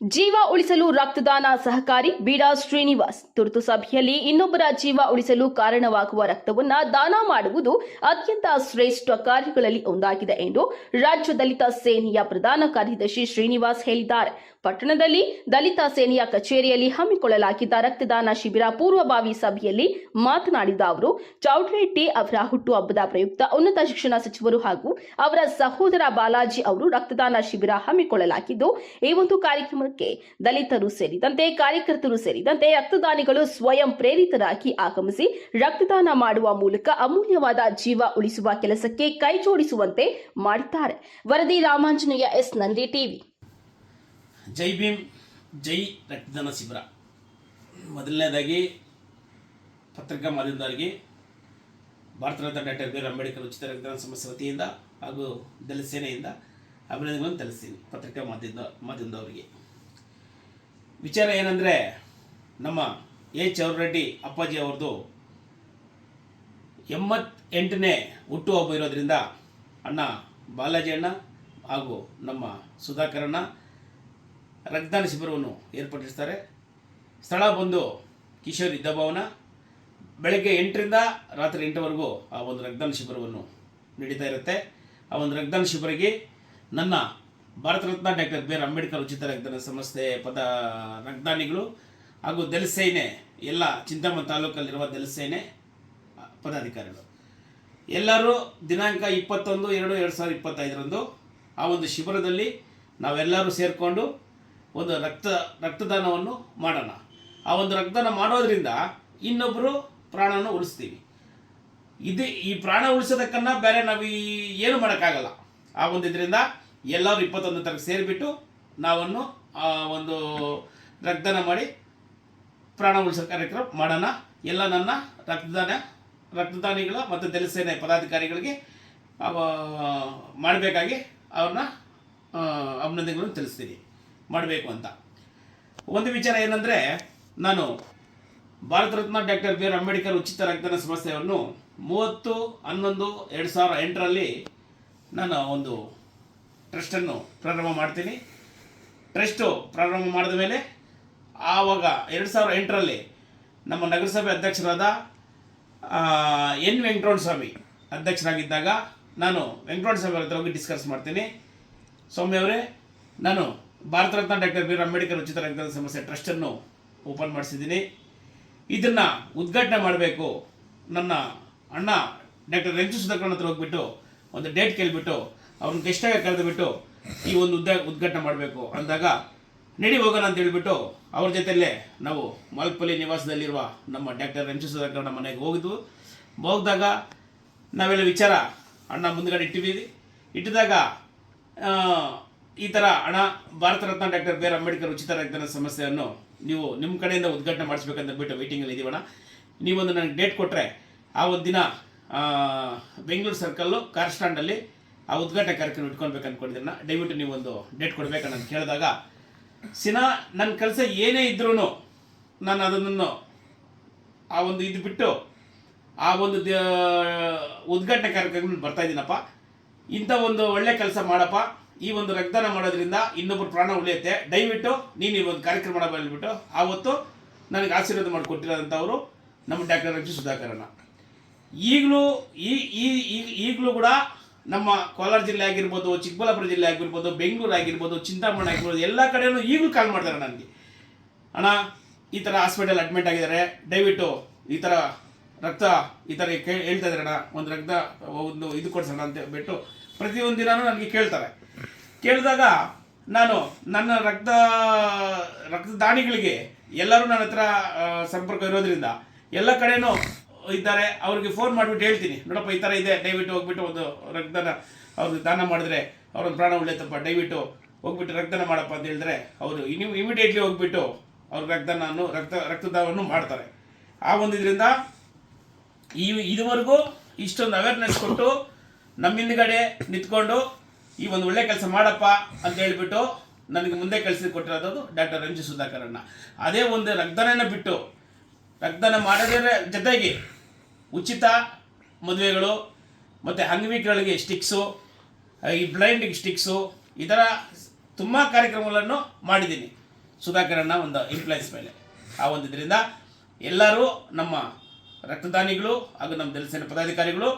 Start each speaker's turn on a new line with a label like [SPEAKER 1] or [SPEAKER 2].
[SPEAKER 1] ಜೀವ ಉಳಿಸಲು ರಕ್ತದಾನ ಸಹಕಾರಿ ಬೀಡಾ ಶ್ರೀನಿವಾಸ್. ತುರ್ತು ಸಭೆಯಲ್ಲಿ ಇನ್ನೊಬ್ಬರ ಜೀವ ಉಳಿಸಲು ಕಾರಣವಾಗುವ ರಕ್ತವನ್ನ ದಾನ ಮಾಡುವುದು ಅತ್ಯಂತ ಶ್ರೇಷ್ಠ ಕಾರ್ಯಗಳಲ್ಲಿ ಒಂದಾಗಿದೆ ಎಂದು ರಾಜ್ಯ ದಲಿತ ಸೇನೆಯ ಪ್ರಧಾನ ಕಾರ್ಯದರ್ಶಿ ಶ್ರೀನಿವಾಸ್ ಹೇಳಿದ್ದಾರೆ. ಪಟ್ಟಣದಲ್ಲಿ ದಲಿತ ಸೇನೆಯ ಕಚೇರಿಯಲ್ಲಿ ಹಮ್ಮಿಕೊಳ್ಳಲಾಗಿದ್ದ ರಕ್ತದಾನ ಶಿಬಿರ ಪೂರ್ವಭಾವಿ ಸಭೆಯಲ್ಲಿ ಮಾತನಾಡಿದ ಅವರು ಟಿ ಅವರ ಹುಟ್ಟುಹಬ್ಬದ ಪ್ರಯುಕ್ತ ಉನ್ನತ ಶಿಕ್ಷಣ ಸಚಿವರು ಹಾಗೂ ಅವರ ಸಹೋದರ ಬಾಲಾಜಿ ಅವರು ರಕ್ತದಾನ ಶಿಬಿರ ಹಮ್ಮಿಕೊಳ್ಳಲಾಗಿದ್ದು, ಈ ಒಂದು ಕಾರ್ಯಕ್ರಮಕ್ಕೆ ದಲಿತರು ಸೇರಿದಂತೆ ಕಾರ್ಯಕರ್ತರು ಸೇರಿದಂತೆ ರಕ್ತದಾನಿಗಳು ಸ್ವಯಂ ಪ್ರೇರಿತರಾಗಿ ಆಗಮಿಸಿ ರಕ್ತದಾನ ಮಾಡುವ ಮೂಲಕ ಅಮೂಲ್ಯವಾದ ಜೀವ ಉಳಿಸುವ ಕೆಲಸಕ್ಕೆ ಕೈಜೋಡಿಸುವಂತೆ ಮಾಡಿದ್ದಾರೆ. ವರದಿ ರಾಮಾಂಜನೇಯ ಎಸ್. ನಂದಿ ಟಿವಿ.
[SPEAKER 2] ಜೈ ಭೀಮ್, ಜೈ ರಕ್ತದಾನ ಶಿಬಿರ. ಮೊದಲನೇದಾಗಿ ಪತ್ರಿಕಾ ಮಾಧ್ಯಮದವರಿಗೆ Bharat Ratna doctor B R Ambedkar ಉಚಿತ ರಕ್ತದಾನ ಸಂಸ್ಥೆ ವತಿಯಿಂದ ಹಾಗೂ ದಲಿತ ಸೇನೆಯಿಂದ ಅಭಿನಂದನೆಗಳನ್ನು ತಿಳಿಸ್ತೀನಿ ಪತ್ರಿಕಾ ಮಾಧ್ಯಮದ ಮಾಧ್ಯಮದವರಿಗೆ. ವಿಚಾರ ಏನಂದರೆ ನಮ್ಮ ಎ ಚೌರ್ರೆಡ್ಡಿ ಅಪ್ಪಾಜಿ ಅವ್ರದ್ದು ಎಂಬತ್ತೆಂಟನೇ ಹುಟ್ಟುಹಬ್ಬ ಇರೋದ್ರಿಂದ ಅಣ್ಣ ಬಾಲಾಜಿ ಅಣ್ಣ ಹಾಗೂ ನಮ್ಮ ಸುಧಾಕರಣ್ಣ ರಕ್ತದಾನ ಶಿಬಿರವನ್ನು ಏರ್ಪಡಿಸ್ತಾರೆ. ಸ್ಥಳ ಬಂದು ಕಿಶೋರ್ ಯುದ್ಧಭವನ ಬೆಳಗ್ಗೆ ಎಂಟರಿಂದ ರಾತ್ರಿ ಎಂಟರವರೆಗೂ ಆ ಒಂದು ರಕ್ತದಾನ ಶಿಬಿರವನ್ನು ನಡೀತಾ ಇರುತ್ತೆ. ಆ ಒಂದು ರಕ್ತದಾನ ಶಿಬಿರಕ್ಕೆ ನನ್ನ Bharat Ratna doctor B R Ambedkar ಉಚಿತ ರಕ್ತದಾನ ಸಂಸ್ಥೆ ಪದ ರಕ್ತದಾನಿಗಳು ಹಾಗೂ ದಲಸೇನೆ ಎಲ್ಲ ಚಿಂತಾಮಣಿ ತಾಲೂಕಲ್ಲಿರುವ ದಲಸೇನೆ ಸೇನೆ ಪದಾಧಿಕಾರಿಗಳು. ಎಲ್ಲರೂ ದಿನಾಂಕ ಇಪ್ಪತ್ತೊಂದು, ಎರಡು ಎರಡು ಸಾವಿರದ ಇಪ್ಪತ್ತೈದರಂದು ಆ ಒಂದು ಶಿಬಿರದಲ್ಲಿ ನಾವೆಲ್ಲರೂ ಸೇರಿಕೊಂಡು ಒಂದು ರಕ್ತ, ರಕ್ತದಾನವನ್ನು ಮಾಡೋಣ. ಆ ಒಂದು ರಕ್ತದಾನ ಮಾಡೋದ್ರಿಂದ ಇನ್ನೊಬ್ಬರು ಪ್ರಾಣವನ್ನು ಉಳಿಸ್ತೀವಿ. ಇದು ಈ ಪ್ರಾಣ ಉಳಿಸೋದಕ್ಕನ್ನ ಬೇರೆ ನಾವು ಈ ಏನು ಮಾಡೋಕ್ಕಾಗಲ್ಲ. ಆ ಒಂದು ಇದರಿಂದ ಎಲ್ಲರೂ ಇಪ್ಪತ್ತೊಂದು ತಾರೀಕು ಸೇರಿಬಿಟ್ಟು ನಾವನ್ನು, ಆ, ಒಂದು ರಕ್ತದಾನ ಮಾಡಿ ಪ್ರಾಣ ಉಳಿಸೋ ಕಾರ್ಯಕ್ರಮ ಮಾಡೋಣ. ಎಲ್ಲ ನನ್ನ ರಕ್ತದಾನ, ರಕ್ತದಾನಿಗಳ ಮತ್ತು ದಲಿತ ಪದಾಧಿಕಾರಿಗಳಿಗೆ ಮಾಡಬೇಕಾಗಿ ಅವ್ರನ್ನ ಅಭಿನಂದನೆಗಳನ್ನು ತಿಳಿಸ್ತೀನಿ. ಮಾಡಬೇಕು ಅಂತ. ಒಂದು ವಿಚಾರ ಏನಂದರೆ, ನಾನು Bharat Ratna doctor B R Ambedkar ಉಚಿತ ರಕ್ತದಾನ ಸಂಸ್ಥೆಯನ್ನು ಮೂವತ್ತು, ಹನ್ನೊಂದು, ಎರಡು ಸಾವಿರ ಎಂಟರಲ್ಲಿ ನಾನು ಒಂದು ಟ್ರಸ್ಟನ್ನು ಪ್ರಾರಂಭ ಮಾಡ್ತೀನಿ. ಟ್ರಸ್ಟು ಪ್ರಾರಂಭ ಮಾಡಿದ ಮೇಲೆ ಆವಾಗ ಎರಡು ಸಾವಿರದ ಎಂಟರಲ್ಲಿ ನಮ್ಮ ನಗರಸಭೆ ಅಧ್ಯಕ್ಷರಾದ ಎನ್ ವೆಂಕಟರಮಣ ಸ್ವಾಮಿ ಅಧ್ಯಕ್ಷರಾಗಿದ್ದಾಗ ನಾನು ವೆಂಕಟರಮಣ ಸ್ವಾಮಿ ಹತ್ರ ಹೋಗಿ ಡಿಸ್ಕಸ್ ಮಾಡ್ತೀನಿ. ಸ್ವಾಮಿ ಅವರೇ, ನಾನು Bharat Ratna doctor B R Ambedkar ಉಚಿತ ರಕ್ತದ ಸಮಸ್ಯೆ ಟ್ರಸ್ಟನ್ನು ಓಪನ್ ಮಾಡಿಸಿದ್ದೀನಿ. ಇದನ್ನು ಉದ್ಘಾಟನೆ ಮಾಡಬೇಕು ನನ್ನ ಅಣ್ಣ ಡಾಕ್ಟರ್ ರಂಜು ಸುಧಾಕರ್ ಹತ್ರ ಹೋಗ್ಬಿಟ್ಟು ಒಂದು ಡೇಟ್ ಕೇಳಿಬಿಟ್ಟು ಅವ್ರನ್ನ ಗೆಸ್ಟಾಗಿ ಕರೆದುಬಿಟ್ಟು ಈ ಒಂದು ಉದ್ದ, ಉದ್ಘಾಟನೆ ಮಾಡಬೇಕು ಅಂದಾಗ ನಡಿ ಹೋಗೋಣ ಅಂತ ಹೇಳಿಬಿಟ್ಟು ಅವ್ರ ಜೊತೆಯಲ್ಲೇ ನಾವು ಮಲ್ಪಲ್ಲಿ ನಿವಾಸದಲ್ಲಿರುವ ನಮ್ಮ ಡಾಕ್ಟರ್ ರಂಜು ಸುಧಾಕರ್ ಮನೆಗೆ ಹೋಗಿದ್ವು. ಹೋಗಿದಾಗ ನಾವೆಲ್ಲ ವಿಚಾರ ಅಣ್ಣ ಮುಂದ್ಗಡೆ ಇಟ್ಟಿದ್ದೀವಿ ಇಟ್ಟಿದಾಗ ಈ ಥರ ಹಣ Bharat Ratna doctor B R Ambedkar ಉಚಿತ ರಕ್ತನ ಸಮಸ್ಯೆಯನ್ನು ನೀವು ನಿಮ್ಮ ಕಡೆಯಿಂದ ಉದ್ಘಾಟನೆ ಮಾಡಿಸ್ಬೇಕಂತ ಬಿಟ್ಟು ವೇಟಿಂಗಲ್ಲಿ ಇದೀವಣ್ಣ. ನೀವೊಂದು ನನಗೆ ಡೇಟ್ ಕೊಟ್ಟರೆ ಆ ಒಂದು ದಿನ ಬೆಂಗಳೂರು ಸರ್ಕಲ್ಲು ಕಾರ್ ಸ್ಟ್ಯಾಂಡಲ್ಲಿ ಆ ಉದ್ಘಾಟನೆ ಕಾರ್ಯಕ್ರಮ ಇಟ್ಕೊಳ್ಬೇಕು ಅಂದ್ಕೊಂಡಿದ್ದನ್ನ ದಯವಿಟ್ಟು ಒಂದು ಡೇಟ್ ಕೊಡಬೇಕು ನಾನು ಕೇಳಿದಾಗ, ಸಿನಾ ನನ್ನ ಕೆಲಸ ಏನೇ ಇದ್ರೂ ನಾನು ಅದನ್ನು ಆ ಒಂದು ಇದು ಬಿಟ್ಟು, ಆ ಒಂದು ಉದ್ಘಾಟನೆ ಕಾರ್ಯಕ್ರಮ ಬರ್ತಾ ಇದ್ದೀನಪ್ಪ. ಇಂಥ ಒಂದು ಒಳ್ಳೆ ಕೆಲಸ ಮಾಡಪ್ಪ. ಈ ಒಂದು ರಕ್ತದಾನ ಮಾಡೋದ್ರಿಂದ ಇನ್ನೊಬ್ಬರು ಪ್ರಾಣ ಉಳಿಯುತ್ತೆ. ದಯವಿಟ್ಟು ನೀನು ಈ ಒಂದು ಕಾರ್ಯಕ್ರಮ ಹೇಳ್ಬಿಟ್ಟು ಆವತ್ತು ನನಗೆ ಆಶೀರ್ವಾದ ಮಾಡಿಕೊಟ್ಟಿರೋಂಥವ್ರು ನಮ್ಮ ಡಾಕ್ಟರ್ ರಕ್ಷಿ ಸುಧಾಕರಣ್ಣ. ಈಗಲೂ ಈ- ಈಗಲೂ ಕೂಡ ನಮ್ಮ ಕೋಲಾರ ಜಿಲ್ಲೆ ಆಗಿರ್ಬೋದು, ಚಿಕ್ಕಬಳ್ಳಾಪುರ ಜಿಲ್ಲೆ ಆಗಿರ್ಬೋದು, ಬೆಂಗಳೂರು ಆಗಿರ್ಬೋದು, ಚಿಂತಾಮಣಿ ಆಗಿರ್ಬೋದು, ಎಲ್ಲ ಕಡೆಯೂ ಈಗಲೂ ಕಾಲ್ ಮಾಡ್ತಾರೆ ನನಗೆ. ಅಣ್ಣ, ಈ ಥರ ಹಾಸ್ಪಿಟಲ್ ಅಡ್ಮಿಟ್ ಆಗಿದ್ದಾರೆ. ದಯವಿಟ್ಟು ಈ ಥರ ರಕ್ತ, ಈ ಥರ ಕೇ, ಹೇಳ್ತಾ ಇದ್ದಾರೆ ಅಣ್ಣ. ಒಂದು ರಕ್ತ, ಒಂದು ಇದು ಕೊಡ್ಸೋಣ ಅಂತ ಬಿಟ್ಟು ಪ್ರತಿಯೊಂದು ದಿನವೂ ನನಗೆ ಕೇಳ್ತಾರೆ. ಕೇಳಿದಾಗ ನಾನು ನನ್ನ ರಕ್ತ, ರಕ್ತದಾನಿಗಳಿಗೆ ಎಲ್ಲರೂ ನನ್ನ ಹತ್ರ ಸಂಪರ್ಕ ಇರೋದ್ರಿಂದ ಎಲ್ಲ ಕಡೆನೂ ಇದ್ದಾರೆ, ಅವ್ರಿಗೆ ಫೋನ್ ಮಾಡಿಬಿಟ್ಟು ಹೇಳ್ತೀನಿ. ನೋಡಪ್ಪ, ಈ ಥರ ಇದೆ, ದಯವಿಟ್ಟು ಹೋಗ್ಬಿಟ್ಟು ಒಂದು ರಕ್ತದಾನ ಅವ್ರಿಗೆ ದಾನ ಮಾಡಿದ್ರೆ ಅವ್ರನ್ನ ಪ್ರಾಣ ಉಳಿಯತ್ತಪ್ಪ ದಯವಿಟ್ಟು ಹೋಗ್ಬಿಟ್ಟು ರಕ್ತದಾನ ಮಾಡಪ್ಪ ಅಂತ ಹೇಳಿದ್ರೆ ಅವರು ನೀವು ಇಮಿಡಿಯೇಟ್ಲಿ ಹೋಗ್ಬಿಟ್ಟು ಅವ್ರ ರಕ್ತನನ್ನು, ರಕ್ತ, ರಕ್ತದಾನವನ್ನು ಮಾಡ್ತಾರೆ. ಆ ಒಂದು ಈ ಇದುವರೆಗೂ ಇಷ್ಟೊಂದು ಅವೇರ್ನೆಸ್ ಕೊಟ್ಟು ನಮ್ಮ ಹಿಂದ್ಗಡೆ ನಿಂತ್ಕೊಂಡು ಈ ಒಂದು ಒಳ್ಳೆ ಕೆಲಸ ಮಾಡಪ್ಪ ಅಂತ ಹೇಳ್ಬಿಟ್ಟು ನನಗೆ ಮುಂದೆ ಕಳಿಸಿ ಕೊಟ್ಟಿರೋದು ಡಾಕ್ಟರ್ ರಂಜು ಸುಧಾಕರಣ್ಣ. ಅದೇ ಒಂದು ರಕ್ತನೇನ ಬಿಟ್ಟು ರಕ್ತದಾನ ಮಾಡೋದ್ರ ಜೊತೆಗೆ ಉಚಿತ ಮದುವೆಗಳು, ಮತ್ತು ಅಂಗವಿಕಲರಿಗೆ ಸ್ಟಿಕ್ಸು ಈ ಬ್ಲೈಂಡಿಗೆ ಸ್ಟಿಕ್ಸು ಈ ಥರ ತುಂಬ ಕಾರ್ಯಕ್ರಮಗಳನ್ನು ಮಾಡಿದ್ದೀನಿ. ಸುಧಾಕರಣ್ಣ ಒಂದು ಎಂಪ್ಲಾಯ್ಸ್ ಮೇಲೆ. ಆ ಒಂದು ಇದರಿಂದ ಎಲ್ಲರೂ ನಮ್ಮ ರಕ್ತದಾನಿಗಳು ಹಾಗೂ ನಮ್ಮ ದಲಿತ ಪದಾಧಿಕಾರಿಗಳು